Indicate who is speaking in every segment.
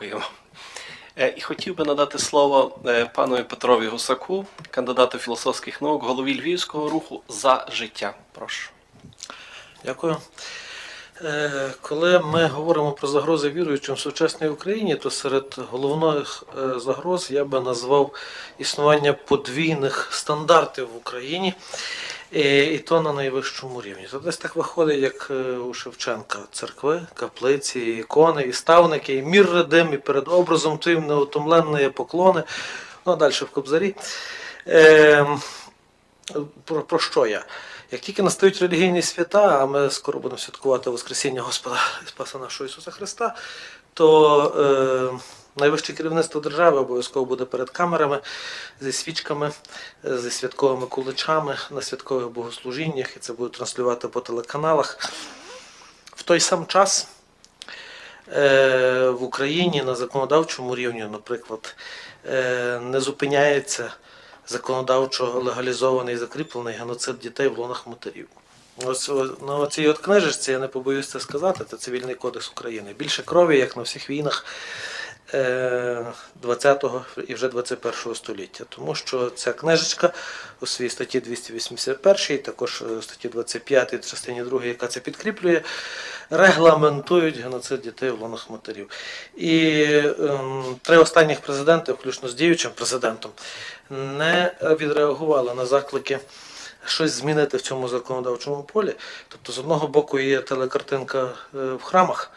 Speaker 1: Дякуємо. Е, І хотів би надати слово е, панові Петрові Гусаку, кандидату філософських наук, голові Львівського руху за життя. Прошу.
Speaker 2: Дякую. Е, Коли ми говоримо про загрози віруючим в сучасній Україні, то серед головних загроз я би назвав існування подвійних стандартів в Україні, і, і то на найвищому рівні. То десь так виходить, як е, у Шевченка церкви, каплиці, ікони, і ставники, і мір родим, і перед образом твоїм неутомленні поклони. Ну, а далі в Кобзарі. Е, про, про що я? Як тільки настають релігійні свята, а ми скоро будемо святкувати Воскресіння Господа і Спаса нашого Ісуса Христа, то е, найвище керівництво держави обов'язково буде перед камерами зі свічками, зі святковими куличами на святкових богослужіннях, і це будуть транслювати по телеканалах. В той сам час е, в Україні на законодавчому рівні, наприклад, е, не зупиняється законодавчо легалізований і закріплений геноцид дітей в лонах матерів. Ось на цій книжечці, я не побоюсь сказати, це Цивільний кодекс України. Більше крові, як на всіх війнах 20-го і вже 21-го століття. Тому що ця книжечка у своїй статті 281, також е, статті 25 частині 2, яка це підкріплює, регламентують геноцид дітей в лонах матерів. І ем, три останніх президенти, включно з діючим президентом, не відреагували на заклики щось змінити в цьому законодавчому полі. Тобто, з одного боку, є телекартинка е, в храмах.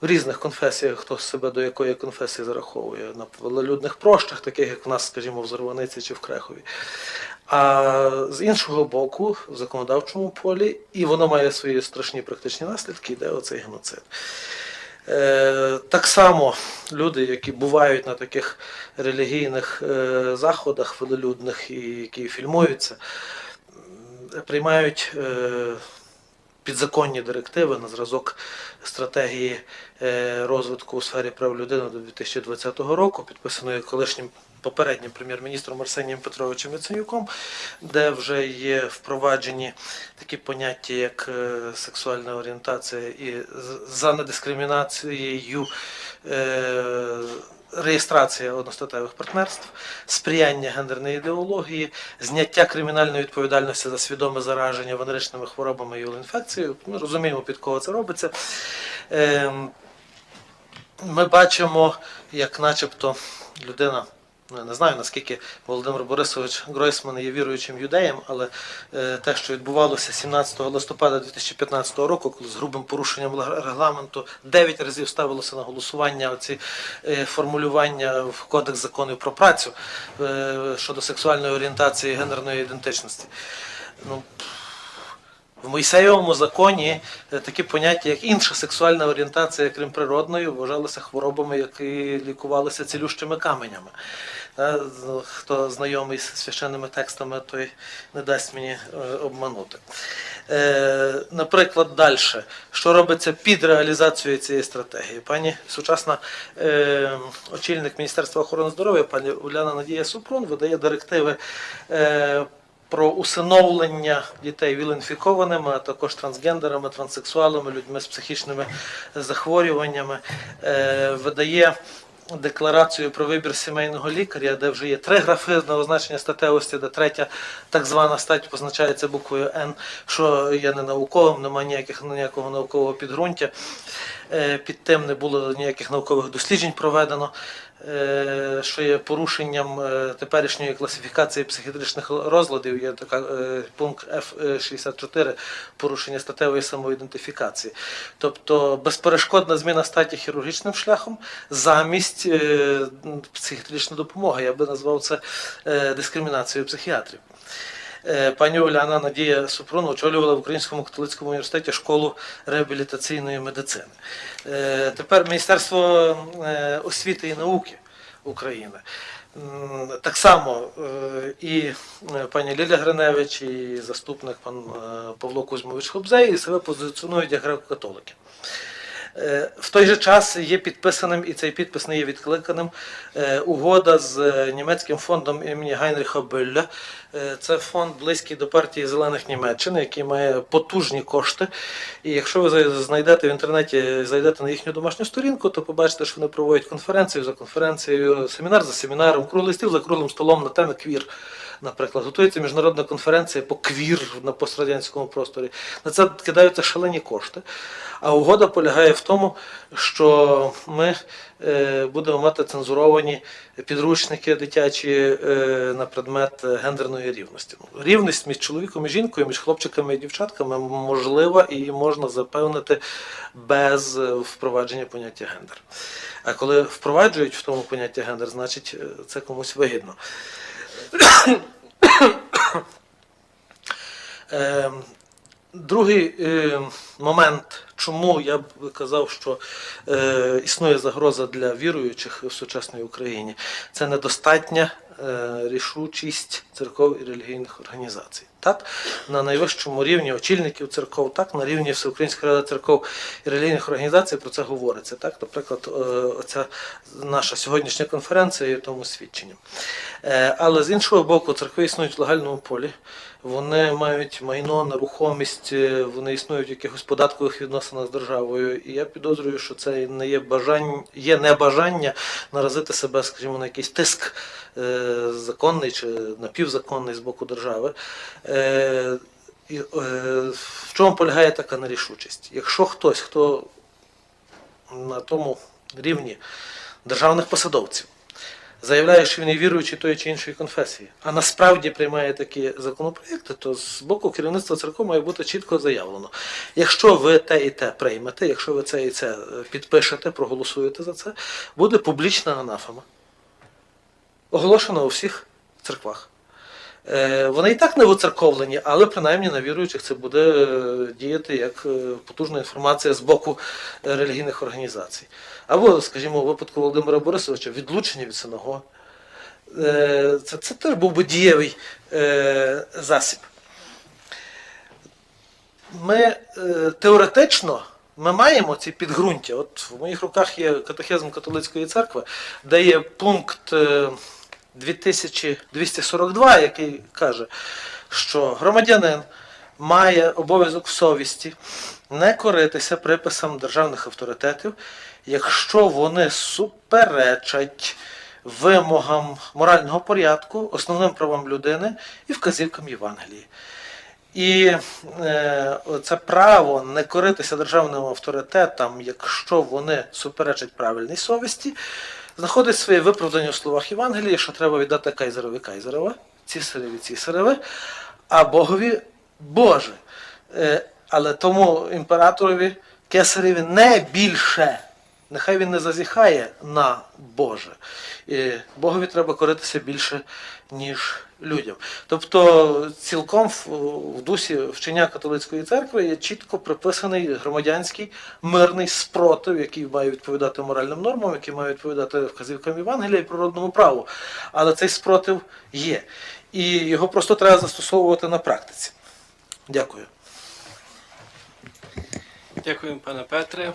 Speaker 2: В різних конфесіях, хто себе до якої конфесії зараховує, на велолюдних прощах, таких як в нас, скажімо, в Зарваниці чи в Крехові. А з іншого боку, в законодавчому полі, і воно має свої страшні практичні наслідки, йде оцей геноцид. Е, так само люди, які бувають на таких релігійних е, заходах велолюдних і які фільмуються, приймають е, підзаконні директиви на зразок стратегії е, розвитку у сфері прав людини до 2020 року, підписаної колишнім попереднім прем'єр-міністром Арсенієм Петровичем Яценюком, де вже є впроваджені такі поняття, як е, сексуальна орієнтація і за недискримінацією. Реєстрація одностатевих партнерств, сприяння гендерної ідеології, зняття кримінальної відповідальності за свідоме зараження венеричними хворобами і інфекцією. Ми розуміємо, під кого це робиться. Ем, Ми бачимо, як начебто людина. Ну, я Не знаю, наскільки Володимир Борисович Гройсман є віруючим юдеєм, але е, те, що відбувалося 17 листопада 2015 року, коли з грубим порушенням регламенту 9 разів ставилося на голосування оці е, формулювання в Кодекс законів про працю е, щодо сексуальної орієнтації і гендерної ідентичності. Ну, в Мойсеєвому законі е, такі поняття, як інша сексуальна орієнтація, крім природної, вважалися хворобами, які лікувалися цілющими каменями. Е, Хто знайомий з священними текстами, той не дасть мені е, обманути. Наприклад, далі, що робиться під реалізацією цієї стратегії? Пані сучасна очільник Міністерства охорони здоров'я, пані Уляна Надія Супрун, видає директиви. Про усиновлення дітей віл-інфікованими, а також трансгендерами, транссексуалами, людьми з психічними захворюваннями, е, видає декларацію про вибір сімейного лікаря, де вже є три графи на означення статевості, де третя так звана стать позначається буквою Н, що є не науковим, немає ніяких, ніякого наукового підґрунтя. Е, Під тим не було ніяких наукових досліджень проведено, е, що є порушенням е, теперішньої класифікації психіатричних розладів. Є така пункт F64 порушення статевої самоідентифікації. Тобто безперешкодна зміна статі хірургічним шляхом замість психіатричної допомоги. Я би назвав це дискримінацією психіатрів. Е, Пані Оляна Надія Супрун очолювала в Українському католицькому університеті школу реабілітаційної медицини. Е, Тепер Міністерство е, освіти і науки України. Так само і пані Ліля Гриневич, і заступник пан Павло Кузьмович Хобзей і себе позиціонують як греко-католики. Е, В той же час є підписаним, і цей підпис не є відкликаним, е, угода з е, німецьким фондом імені Гайнріха Бюлля. Е, Це фонд близький до партії зелених Німеччини, який має потужні кошти. І якщо ви знайдете в інтернеті, зайдете на їхню домашню сторінку, то побачите, що вони проводять конференцію за конференцією, семінар за семінаром, круглий стіл за круглим столом на теми квір. Наприклад, готується міжнародна конференція по квір на пострадянському просторі. На це кидаються шалені кошти. А угода полягає в тому, що ми е, будемо мати цензуровані підручники дитячі е, на предмет гендерної рівності. Рівність між чоловіком і жінкою, між хлопчиками і дівчатками можлива і можна запевнити без е, впровадження поняття гендер. А коли впроваджують в тому поняття гендер, значить це комусь вигідно. Е, Другий е, момент, чому я б казав, що е, існує загроза для віруючих в сучасній Україні, це недостатня рішучість церков і релігійних організацій. Так? На найвищому рівні очільників церков, так, на рівні Всеукраїнської ради церков і релігійних організацій про це говориться. Так? Наприклад, е, оця наша сьогоднішня конференція є тому свідченням. Е, Але з іншого боку, церкви існують в легальному полі. Вони мають майно, нерухомість, е, вони існують в якихось податкових відносинах з державою. І я підозрюю, що це не є бажання, є небажання наразити себе, скажімо, на якийсь тиск е, законний чи напівзаконний з боку держави. Е, і, е, в чому полягає така нерішучість? Якщо хтось, хто на тому рівні державних посадовців, заявляє, що він є віруючий тої чи іншої конфесії, а насправді приймає такі законопроекти, то з боку керівництва церкви має бути чітко заявлено. Якщо ви те і те приймете, якщо ви це і це підпишете, проголосуєте за це, буде публічна анафема. Оголошена у всіх церквах. Е, Вони і так не воцерковлені, але принаймні на віруючих це буде е, діяти як е, потужна інформація з боку релігійних організацій. Або, скажімо, у випадку Володимира Борисовича відлучення від синагоги. Е, Це, це теж був би дієвий засіб. Ми теоретично ми маємо ці підґрунтя. От в моїх руках є катехизм католицької церкви, де є пункт 2242, який каже, що громадянин має обов'язок совісті не коритися приписам державних авторитетів, якщо вони суперечать вимогам морального порядку, основним правам людини і вказівкам Євангелії. І е, це право не коритися державним авторитетам, якщо вони суперечать правильній совісті, знаходить своє виправдання в словах Євангелії, що треба віддати Кайзерові Кайзерова, цісареві цісареве, а Богові Боже. Е, але тому імператорові кесареві не більше. Нехай він не зазіхає на Боже. І Богові треба коритися більше, ніж людям. Тобто, цілком в, дусі вчення католицької церкви є чітко приписаний громадянський мирний спротив, який має відповідати моральним нормам, який має відповідати вказівкам Євангелія і природному праву. Але цей спротив є. І його просто треба застосовувати на практиці. Дякую.
Speaker 1: Дякую, пане Петре.